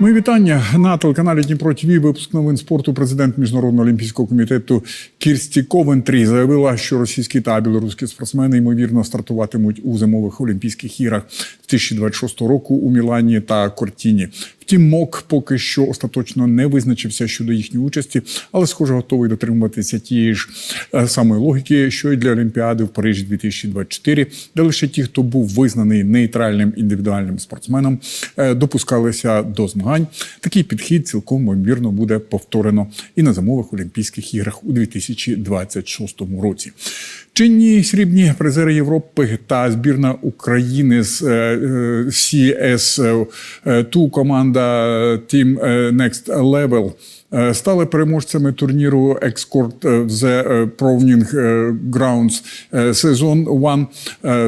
Мої вітання на телеканалі Дніпро ТВ. Випуск новин спорту. Президент міжнародного олімпійського комітету Кірсті Ковентрі заявила, що російські та білоруські спортсмени ймовірно стартуватимуть у зимових олімпійських іграх 2026 року у Мілані та Кортіні. Втім, МОК поки що остаточно не визначився щодо їхньої участі, але схоже готовий дотримуватися тієї ж е, самої логіки, що й для Олімпіади в Парижі 2024, де лише ті, хто був визнаний нейтральним індивідуальним спортсменом, е, допускалися до змагань. Такий підхід цілком ймовірно буде повторено і на зимових Олімпійських іграх у 2026 році. Чинні срібні призери Європи та збірна України з е, е, CS2 команда Team Next Level. е, стали переможцями турніру Export The Proving Grounds Сезон 1,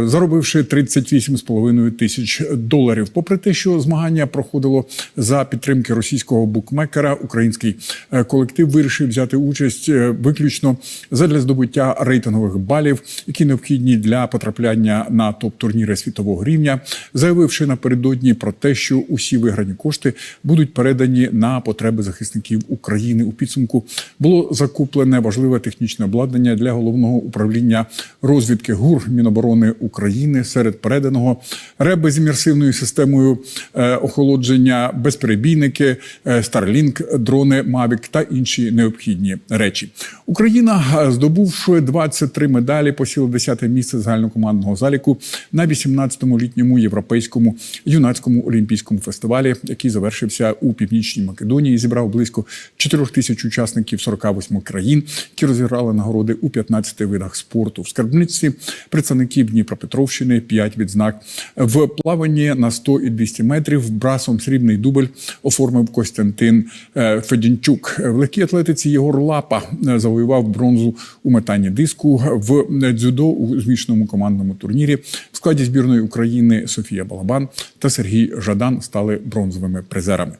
заробивши 38,5 тисяч доларів. Попри те, що змагання проходило за підтримки російського букмекера, український е, колектив вирішив взяти участь е, виключно задля здобуття рейтингових балів, які необхідні для потрапляння на топ-турніри світового рівня, заявивши напередодні про те, що усі виграні кошти будуть передані на потреби захисників України. У підсумку було закуплене важливе технічне обладнання для головного управління розвідки ГУР Міноборони України серед переданого реби з імерсивною системою е, охолодження, безперебійники, е, Starlink, дрони Mavic та інші необхідні речі. Україна, е, здобувши 23 медалі, посіла 10 місце загальнокомандного заліку на 18-му літньому європейському юнацькому олімпійському фестивалі, який завершився у північній Македонії. Зібрав близько 4 тисяч учасників 48 країн, які розіграли нагороди у 15 видах спорту. В скарбниці представників Дніпропетровщини 5 відзнак в плаванні на 100 і 200 метрів. Брасом срібний дубль оформив Костянтин е, Федінчук. В легкій атлетиці Єгор Лапа е, завоював бронзу у метанні диску в дзюдо у змішаному командному турнірі. В складі збірної України Софія Балабан та Сергій Жадан стали бронзовими призерами.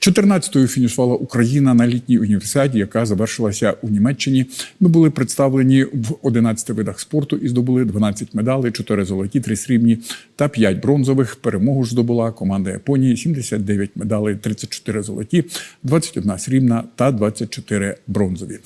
14-ю фінішувала Україна на літній універсіаді, яка завершилася у Німеччині. Ми були представлені в 11 видах спорту і здобули 12 медалей, 4 золоті, 3 срібні та 5 бронзових. Перемогу ж здобула команда Японії 79 медалей, 34 золоті, 21 срібна та 24 бронзові.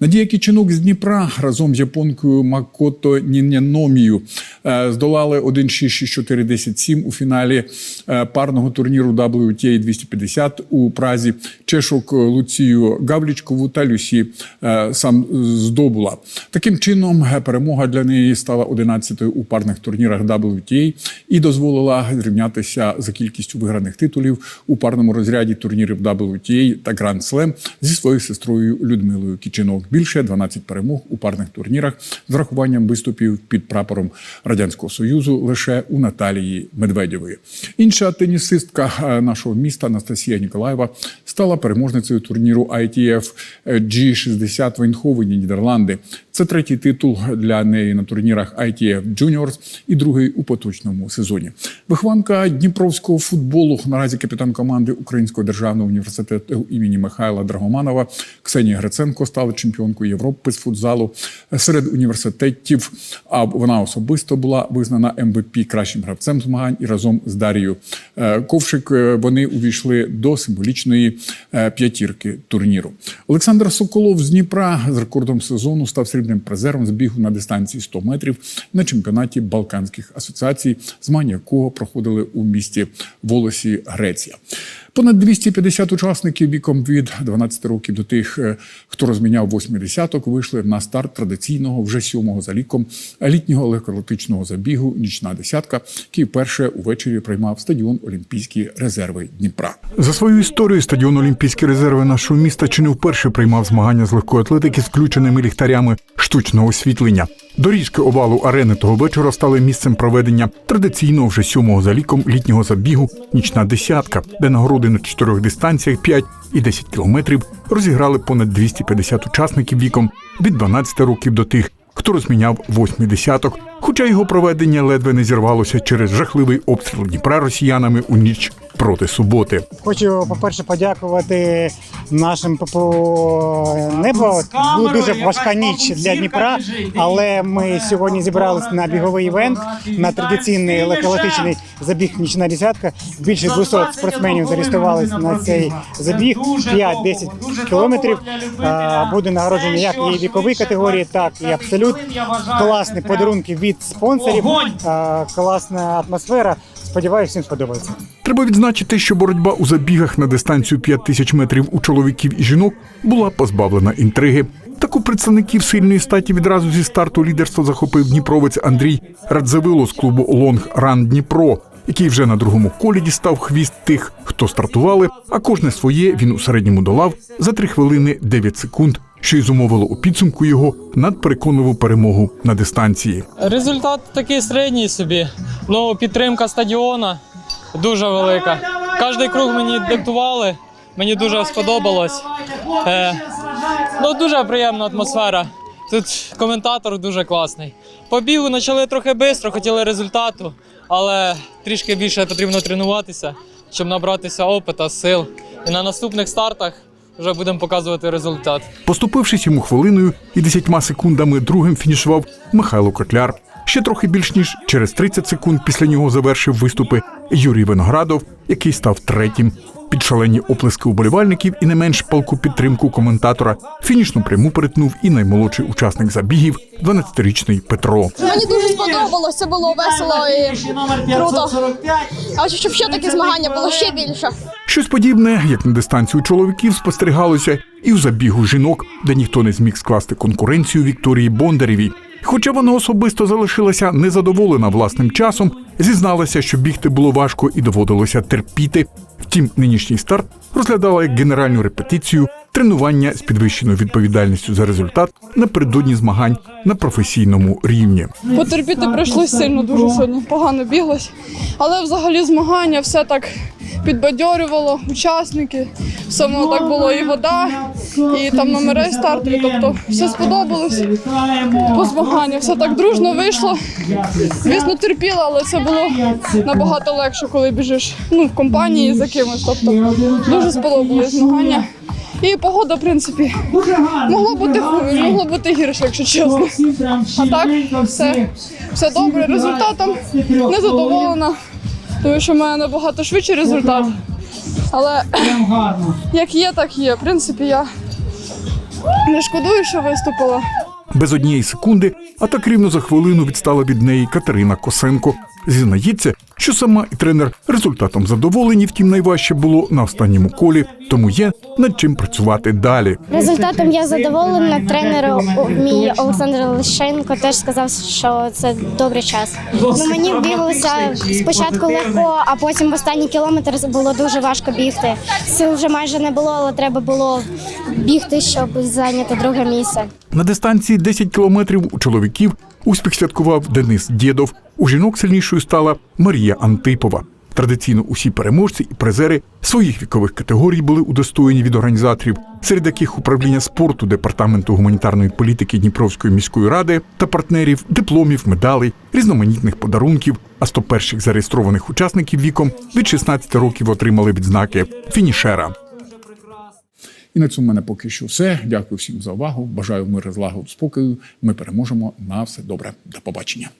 Надія Кіченок з Дніпра разом з японкою Макото Ніняномію е, здолали 1-6-6-4-10-7 у фіналі е, парного турніру WTA 250 у Празі. Чешок Луцію Гавлічкову та Люсі е, сам здобула. Таким чином, е, перемога для неї стала 11-ю у парних турнірах WTA і дозволила зрівнятися за кількістю виграних титулів у парному розряді турнірів WTA та Grand Slam зі своєю сестрою Людмилою Кіченок. Більше 12 перемог у парних турнірах з рахуванням виступів під прапором Радянського Союзу лише у Наталії Медведєвої. Інша тенісистка е, нашого міста Анастасія Ніколаєва стала переможницею турніру ITF G60 в Вейнховені, Нідерланди. Це третій титул для неї на турнірах ITF Juniors і другий у поточному сезоні. Вихованка Дніпровського футболу, наразі капітан команди Українського державного університету імені Михайла Драгоманова Ксенія Гриценко стала чемпіонкою Європи з футзалу серед університетів. А вона особисто була визнана МВП кращим гравцем змагань і разом з Дарією е, Ковшик е, вони увійшли до символічної е, п'ятірки турніру. Олександр Соколов з Дніпра з рекордом сезону став срібним призером з бігу на дистанції 100 метрів на чемпіонаті Балканських асоціацій, змагання якого проходили у місті Волосі, Греція. Понад 250 учасників віком від 12 років до тих, е, хто розміняв восьмий десяток, вийшли на старт традиційного вже сьомого за ліком літнього легкоатлетичного забігу Нічна десятка, який вперше увечері приймав стадіон Олімпійські резерви Дніпра. За свою історію стадіон Олімпійські резерви нашого міста чи не вперше приймав змагання з легкої атлетики з включеними ліхтарями штучного освітлення. Доріжки овалу арени того вечора стали місцем проведення традиційного вже сьомого за ліком літнього забігу Нічна десятка, де нагороди на чотирьох дистанціях 5 і 10 кілометрів розіграли понад 250 учасників віком від 12 років до тих, хто розміняв восьмий десяток. Хоча його проведення ледве не зірвалося через жахливий обстріл Дніпра росіянами у ніч проти суботи. Хочу, по-перше, подякувати нашим ППО Небо. Була дуже важка ніч для Дніпра, але ми сьогодні зібралися на біговий івент, на традиційний легкоатлетичний забіг нічна десятка. Більше 200 спортсменів зареєструвалися на цей забіг 5-10 кілометрів. Буде нагородження як і віковій категорії, так і абсолют. Класні подарунки від спонсорів, класна атмосфера. Сподіваюся, всім сподобається. Треба відзначити, що боротьба у забігах на дистанцію 5 тисяч метрів у чоловіків і жінок була позбавлена інтриги. Так у представників сильної статі відразу зі старту лідерство захопив дніпровець Андрій Радзавило з клубу Лонг Ран Дніпро, який вже на другому колі дістав хвіст тих, хто стартували, а кожне своє він у середньому долав за 3 хвилини 9 секунд, що й зумовило у підсумку його надпереконливу перемогу на дистанції. Результат такий середній собі. Ну, підтримка стадіона дуже велика. Кожний круг мені диктували, мені дуже сподобалось. Е, ну, дуже приємна атмосфера. Тут коментатор дуже класний. По бігу почали трохи швидко, хотіли результату, але трішки більше потрібно тренуватися, щоб набратися опита, сил. І на наступних стартах вже будемо показувати результат. Поступившись йому хвилиною і 10 секундами другим фінішував Михайло Котляр. Ще трохи більш ніж через 30 секунд після нього завершив виступи Юрій Виноградов, який став третім. Під шалені оплески уболівальників і не менш палку підтримку коментатора фінішну пряму перетнув і наймолодший учасник забігів, 12-річний Петро. Мені дуже сподобалось, це було весело і круто. А хочу, щоб ще такі змагання було ще більше. Щось подібне, як на дистанцію чоловіків, спостерігалося і у забігу жінок, де ніхто не зміг скласти конкуренцію Вікторії Бондарєвій. Хоча вона особисто залишилася незадоволена власним часом, зізналася, що бігти було важко і доводилося терпіти. Втім, нинішній старт розглядала як генеральну репетицію тренування з підвищеною відповідальністю за результат напередодні змагань на професійному рівні. Потерпіти прийшлося сильно дуже сьогодні. Погано біглось. Але взагалі змагання все так підбадьорювало учасники. Воно так було і вода, і там номери стартові. Тобто все сподобалось по змаганню. Все так дружно вийшло. Звісно, терпіла, але це було набагато легше, коли біжиш ну, в компанії за кимось. Тобто дуже сподобалось змагання. І погода, в принципі, могло бути хуже, могло бути гірше, якщо чесно. А так, все, все добре. Результатом не задоволена, тому що в мене набагато швидший результат. Але як є, так є. В принципі, я не шкодую, що виступила. Без однієї секунди, а так рівно за хвилину відстала від неї Катерина Косенко. Зізнається, що сама і тренер результатом задоволені, втім найважче було на останньому колі, тому є над чим працювати далі. Результатом я задоволена. Тренер мій Олександр Лишенко теж сказав, що це добрий час. Ну мені біглося спочатку легко, а потім в останній кілометр було дуже важко бігти. Сил вже майже не було, але треба було бігти, щоб зайняти друге місце. На дистанції 10 кілометрів у чоловіків успіх святкував Денис Дєдов. У жінок сильнішою стала Марія Антипова. Традиційно усі переможці і призери своїх вікових категорій були удостоєні від організаторів, серед яких управління спорту департаменту гуманітарної політики Дніпровської міської ради та партнерів, дипломів, медалей, різноманітних подарунків. А 100 перших зареєстрованих учасників віком від 16 років отримали відзнаки фінішера. І на цьому мене поки що все. Дякую всім за увагу. Бажаю миру, злагод, спокою. Ми переможемо. На все добре. До побачення.